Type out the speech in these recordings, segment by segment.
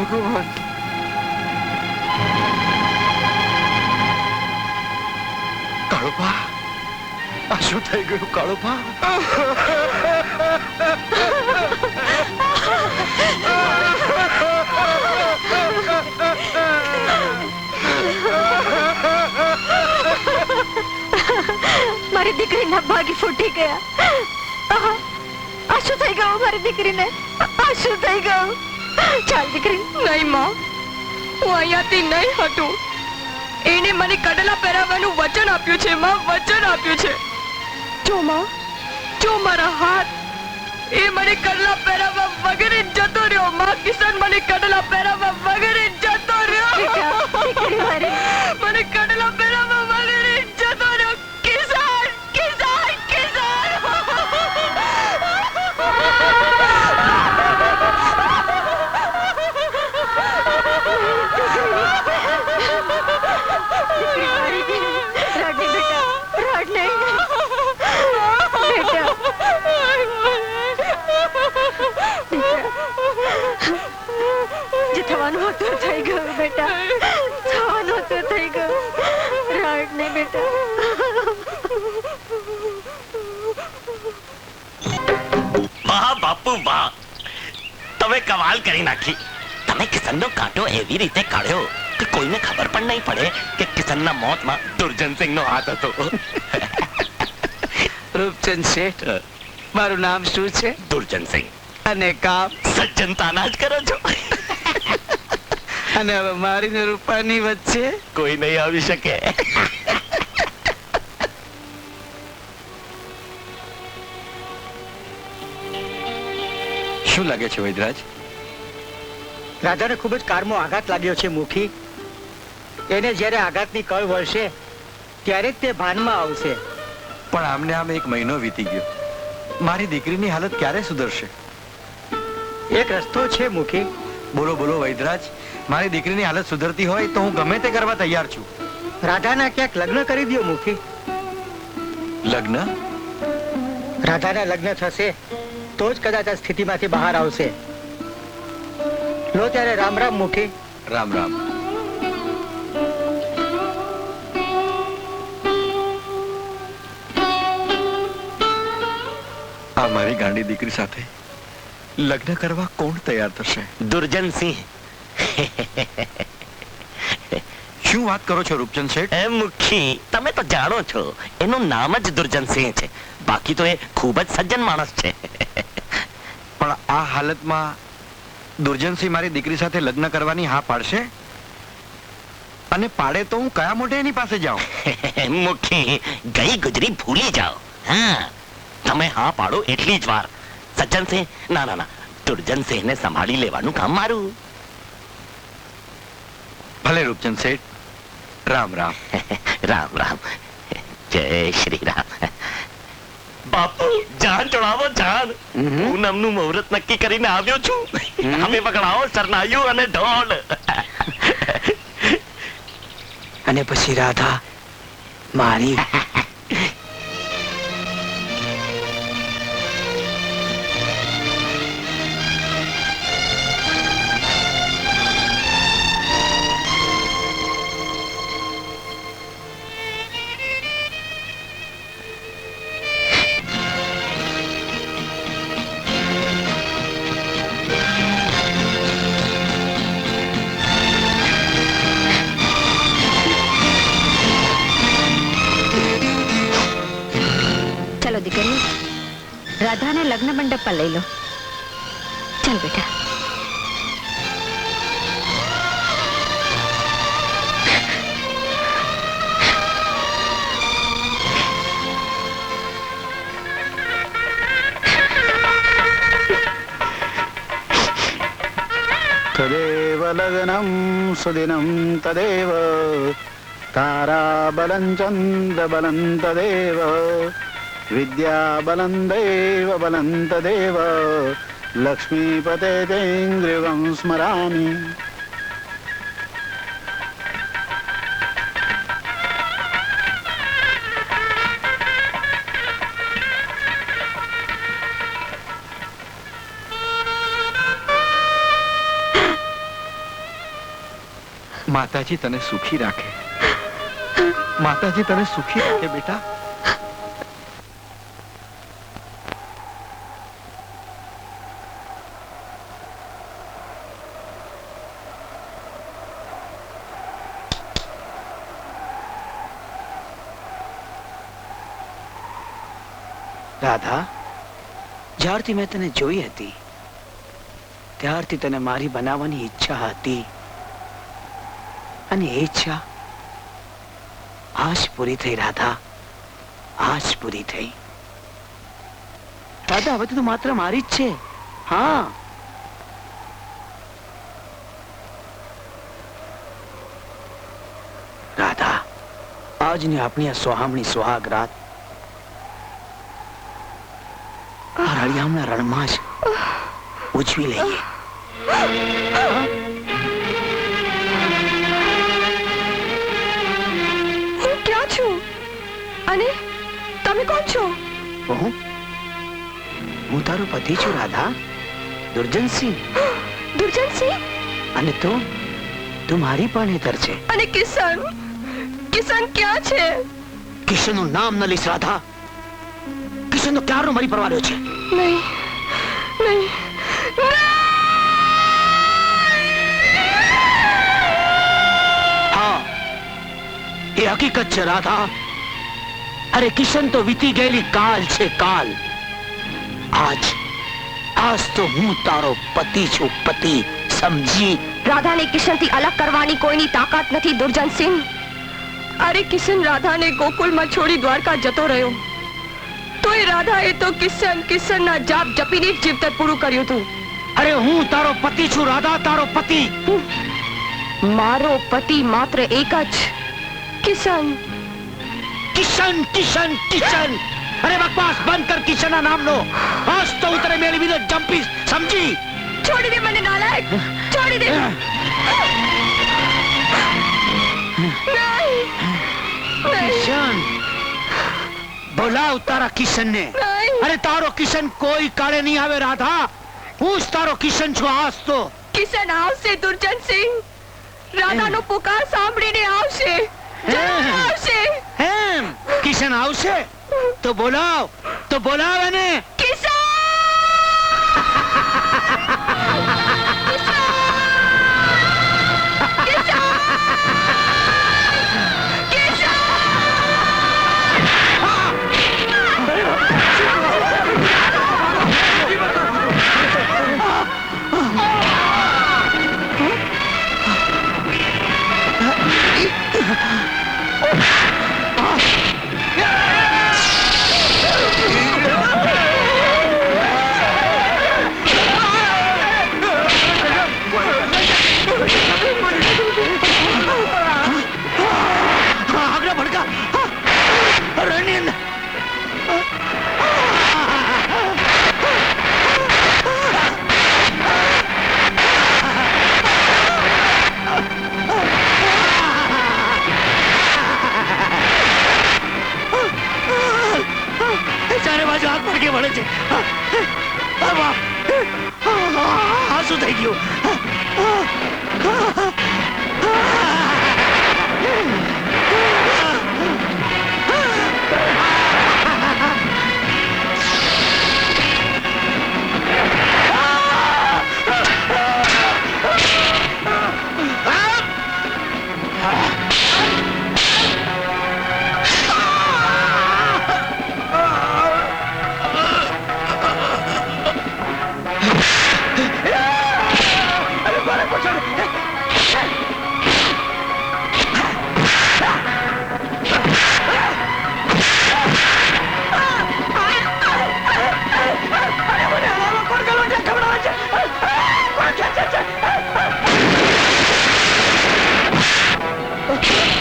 ભગવાન. કાળુપા આ શું થઈ ગયું કાળુપા મારી દીકરીના ભાગી ફૂટી ગયા. આ શું થઈ ગયું મારી દીકરીને? આ શું થઈ ગયું? ચાલ દીકરી નહીં હું અહીંયાથી નહીં હતું એને મને કડલા પહેરાવવાનું વચન આપ્યું છે, માં, વચન આપ્યું છે. જો જો મારા હાથ, એ મને કડલા પહેરાવવા વગેરે જતો રહ્યો, માં, કિશન મને કડલા પહેરાવવા વગેરે જતો રહ્યો. તમે કવાલ કરી નાખી. તમે કિશનનો કાંટો એવી રીતે કાઢ્યો કે કોઈને ખબર પણ નહીં પડે કે કિશનના મોતમાં દુર્જનસિંહનો હાથ હતો. રૂપચંદ શેઠ મારું નામ શું છે? દુર્જનસિંહ અને કામ? સજ્જનતાના જ કરો છો. અને હવે મારી ને રૂપાની વચ્ચે? કોઈ નહીં આવી શકે. શું લાગે છે વૈદરાજ રાધાને ખૂબ જ કારમો આઘાત લાગ્યો છે મુખી. એને જ્યારે આઘાતની કળ વળશે ત્યારે જ તે ભાનમાં આવશે. પણ આમને આમ એક મહિનો વીતી ગયો. મારી દીકરીની હાલત ક્યારે સુધરશે? એક રસ્તો છે મુખી. બોલો બોલો વૈદરાજ મારી દીકરીની હાલત સુધરતી હોય તો હું ગમે તે કરવા તૈયાર છું. રાધાના ક્યાંક લગ્ન કરી દો મુખી. લગ્ન? રાધાના લગ્ન થશે. તો જ કદાચ આ સ્થિતિમાંથી બહાર આવશે. લો ત્યારે રામ રામ મુખી. રામ રામ. આ મારી ગાંડી દીકરી સાથે લગ્ન કરવા કોણ તૈયાર થશે? દુર્જનસિંહ શું વાત કરો છો રૂપચંદ શેઠ? એ મુખી તમે તો જાણો છો એનું નામ જ દુર્જનસિંહ છે. બાકી તો એ ખૂબ જ સજ્જન માણસ છે. પણ આ હાલતમાં દુર્જનસિંહ મારી દીકરી સાથે લગ્ન કરવાની હા પાડશે? અને પાડે તો હું કયા મોઢે એની પાસે જાઉં? મુખી ગઈ ગુજરી ભૂલી જાઓ. હા તમે હા પાડો એટલી જ વાર. સજ્જનસિંહ ના ના ના. દુર્જનસિંહને સંભાળી લેવાનું કામ મારું. ભલે રૂપચંદ શેઠ. રામ રામ. રામ રામ. જય શ્રી રામ. બાપુ જાન ચડાવો જાન. પૂનમનું મુહૂર્ત નક્કી કરીને આવ્યો છું. અમે પકડાવો સરનાયું અને ઢોલ. અને પછી રાધા મારી ಪ್ರಧಾನ ಲಗ್ನ ಮಂಟಪಲ್ಲ ಇಲ್ಲೋ ಚಲ್ ಬೇಟ తదేవ లగనం సుదినం తదేవ. తారాబలం తదేవ. तदेव विद्याबलं दैवबलं तदेव लक्ष्मीपते तेङ्ग्रिवं स्मरामि માતાજી તને સુખી રાખે માતાજી તને સુખી રાખે બેટા રાધા, જ્યારથી મેં તને જોઈ હતી, ત્યારથી તને મારી બનાવવાની ઈચ્છા હતી. અને એ ઈચ્છા આજ પૂરી થઈ રાધા, આજ પૂરી થઈ. રાધા, હવે તો માત્ર મારી જ છે. હા. રાધા, આજની આપણી આ સોહામણી, સુહાગ રાત આ રણમાં જ ઉજવી લઈએ. હું ક્યાં છું? અને તમે કોણ છો? હું? હું તારો પતિ છું રાધા. દુર્જનસિંહ દુર્જનસિંહ અને તું? તું મારી પાનેતર છે. અને કિશન? કિશન ક્યાં છે? કિશનનું નામ ન લઈશ રાધા. કિશન તો ક્યારનો મરી પરવાર્યો છે? નહીં નહીં. હા એ હકીકત છે રાધા. અરે કિશન તો વીતી ગયેલી કાલ છે કાલ. આજ આજ તો હું તારો પતિ છું પતિ સમજી. રાધાને કિશનથી અલગ કરવાની કોઈની તાકાત નથી દુર્જનસિંહ અરે કિશન રાધાને ગોકુલમાં છોડી દ્વારકા જતો રહ્યો. તોય રાધાએ તો કિશન કિશન ના જાપ જપીને જ જીવતર પૂરું કર્યું હતું. અરે હું તારો પતિ છું રાધા તારો પતિ. મારો પતિ માત્ર એક જ. કિશન કિશન કિશન કિશન અરે બકવાસ બંધ કર કિશન ના નામનો. આજ તો ઉતરે તને મેળવીને જંપીશ સમજી? છોડી દે મને નાલાયક. છોડી દે. નહીં. બોલાવ તારા કિશન ને અરે તારો કિશન કોઈ કાળે નહીં આવે રાધા. હું જ તારો કિશન છું આજ તો. કિશન આવશે દુર્જનસિંહ રાધાનો પુકાર સાંભળીને આવશે. આવશે. એમ. કિશન આવશે? તો બોલાવ. તો બોલાવ એને. કિશન!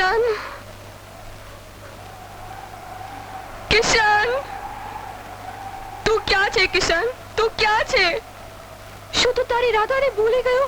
કિશન કિશન તું ક્યાં છે કિશન તું ક્યાં છે શું તું તારી રાધાને ભૂલી ગયો